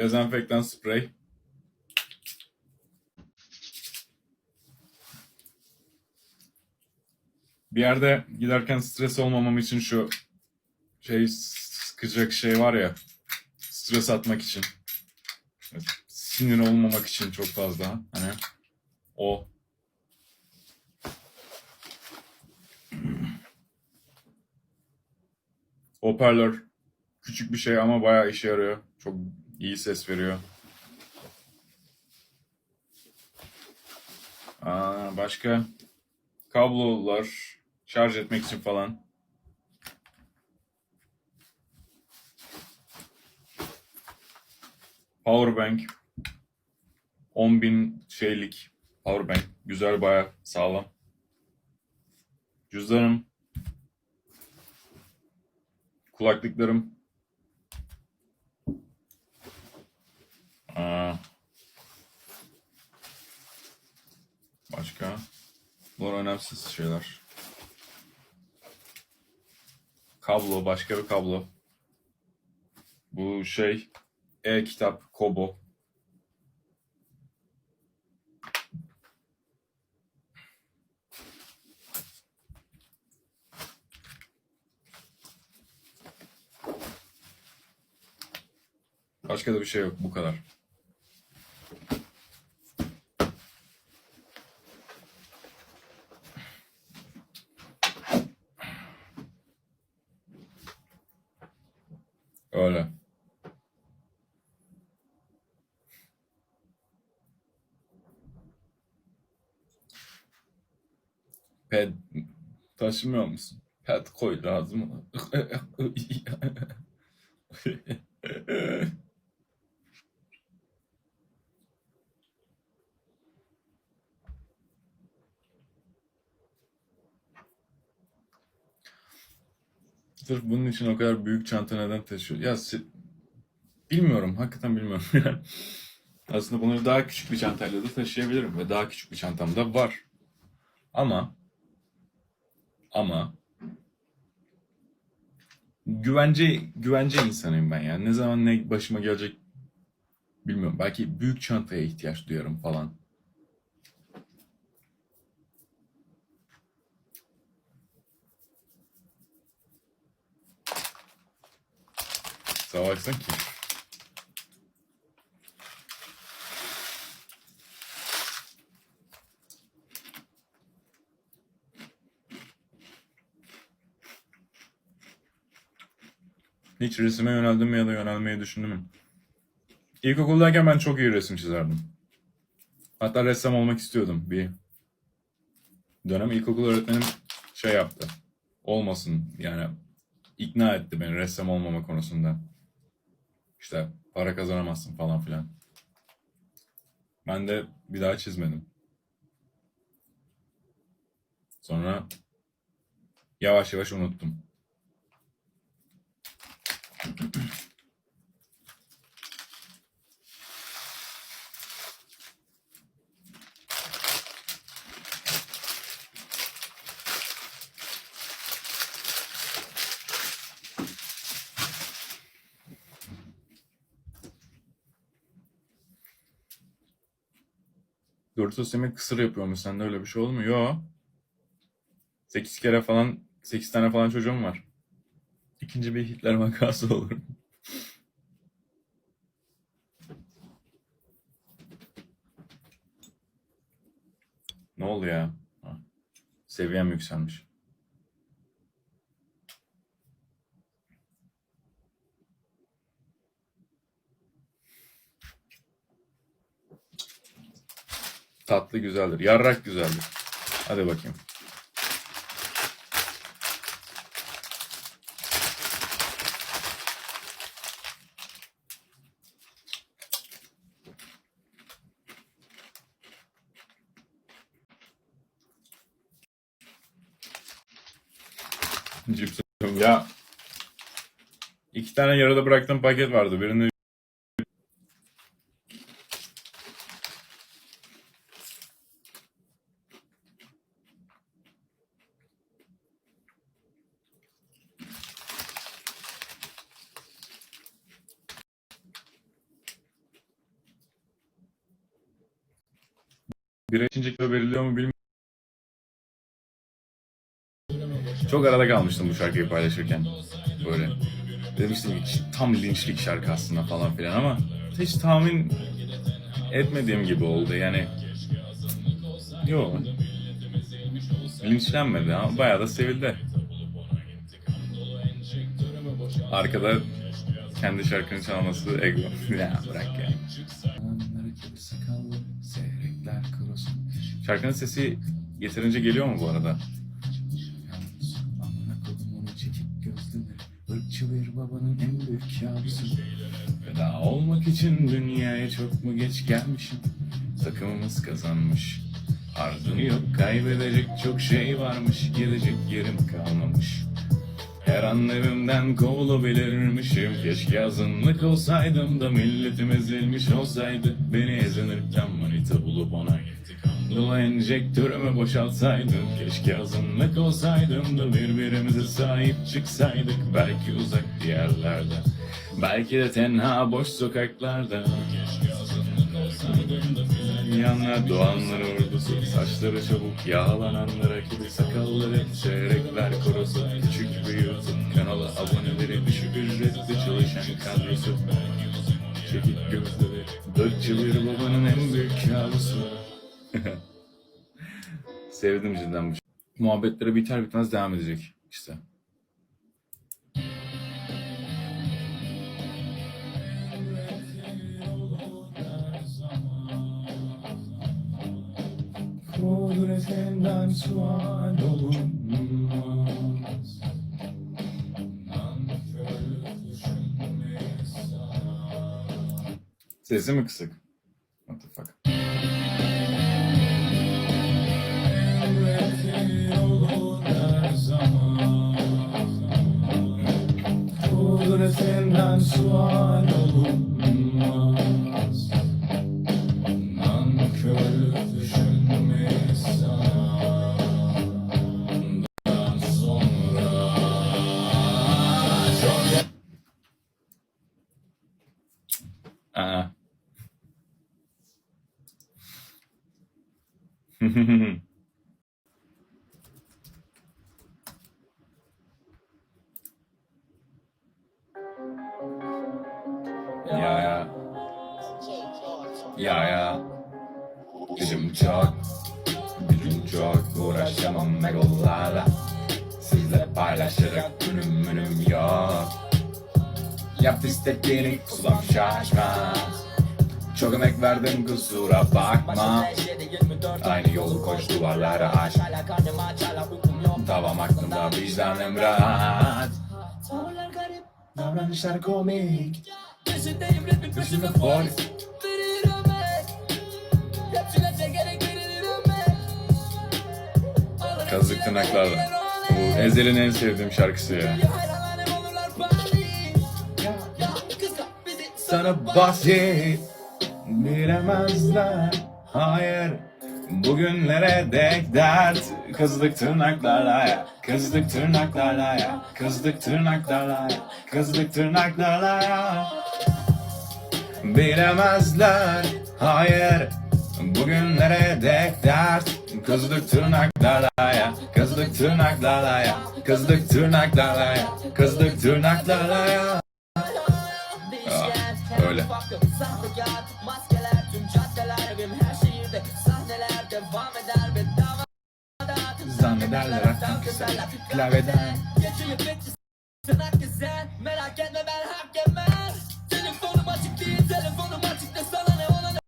Dezenfektan sprey. Bir yerde giderken stres olmamam için şu şey sıkacak şey var ya stres atmak için sinir olmamak için çok fazla hani o hoparlör küçük bir şey ama bayağı işe yarıyor. Çok iyi ses veriyor. Aa, başka kablolar şarj etmek için falan. Powerbank 10.000 şeylik powerbank. Güzel bayağı sağlam. Cüzdanım. Kulaklıklarım. Aa. Başka? Bunlar önemsiz şeyler. Kablo, başka bir kablo. Bu şey e-kitap Kobo. Başka da bir şey yok. Bu kadar. Öyle. Ped taşımıyor musun? Ped koy lazım. Sırf bunun için o kadar büyük çanta neden taşıyor? Ya bilmiyorum, hakikaten bilmiyorum. Aslında bunları daha küçük bir çantayla da taşıyabilirim ve daha küçük bir çantam da var. Ama ama güvence güvence insanıyım ben yani. Ne zaman ne başıma gelecek bilmiyorum. Belki büyük çantaya ihtiyaç duyarım falan. Salaksın ki. Hiç resime yöneldim mi ya da yönelmeyi düşündüm mü? İlkokuldayken ben çok iyi resim çizerdim. Hatta ressam olmak istiyordum bir dönem. İlkokul öğretmenim şey yaptı. Olmasın yani ikna etti beni ressam olmama konusunda. İşte para kazanamazsın falan filan. Ben de bir daha çizmedim. Sonra yavaş yavaş unuttum. Doritos yemek kısır yapıyormuş. Sende öyle bir şey mu? Yo. 8 kere falan 8 tane falan çocuğum var. İkinci bir Hitler vakası olur. Ne oldu ya? Ha. Seviyem yükselmiş. Tatlı güzeldir. Yarrak güzeldir. Hadi bakayım. Cips ya iki tane yarıda bıraktığım paket vardı. Birini Bire ikinci kilo veriliyor mu bilmiyorum. Çok arada kalmıştım bu şarkıyı paylaşırken. Böyle. Demiştim ki tam linçlik şarkı aslında falan filan ama hiç tahmin etmediğim gibi oldu yani. Yok. Linçlenmedi ama bayağı da sevildi. Arkada kendi şarkını çalması ego. ya bırak ya. Şarkının sesi yeterince geliyor mu bu arada? Kabusu Feda olmak için dünyaya çok mu geç gelmişim? Takımımız kazanmış. Ardını yok kaybedecek çok şey varmış. Gidecek yerim kalmamış. Her an evimden kovulabilirmişim Keşke azınlık olsaydım da milletim ezilmiş olsaydı. Beni ezenirken manita bulup ona Dolu enjektörümü boşaltsaydım Keşke azınlık olsaydım da birbirimize sahip çıksaydık Belki uzak diyarlarda Belki de tenha boş sokaklarda. Yanlar doğanlar ordusu Saçları çabuk yağlananlara gibi Sakalları çeyrekler korosu Küçük bir YouTube kanalı aboneleri Düşük ücretli çalışan kadrosu. Çekik gözleri Dörtçü bir babanın en büyük kabusu Sevdim cidden bu. Muhabbetleri biter bitmez devam edecek işte. Kudretinden sual olunmaz. Sesi mi kısık? Kudretinden sual olunmaz Nankörlük düşünmeyiz sağdan sonra Çok Aa. Megolarla. Sizle paylaşacak günüm münüm yok. Yap istediğini kulağım şaşmaz. Çok emek verdim kusura bakma. Aynı yolu koş duvarlara aç. Tavam aklımda vicdanım rahat. Tavırlar garip, Davranışlar komik. rapin peşime Peşime polis Kazık tırnaklarla. Bu. Ezel'in en sevdiğim şarkısı ya. Sana basit bilemezler Hayır Bugünlere dek dert. Kızdık tırnaklarla ya. Kızdık tırnaklarla ya. Kızdık tırnaklarla ya. Kızdık tırnaklarla ya. Bilemezler Hayır Bugünlere dek dert Kızdık tırnaklarla ya Kızdık tırnaklarla ya Kızdık tırnaklarla ya Kızdık tırnaklarla ya Değişken, öyle. Zannederler akşam küseler klavyeden. Geçiyor bekçi, tırnak gezen Merak etme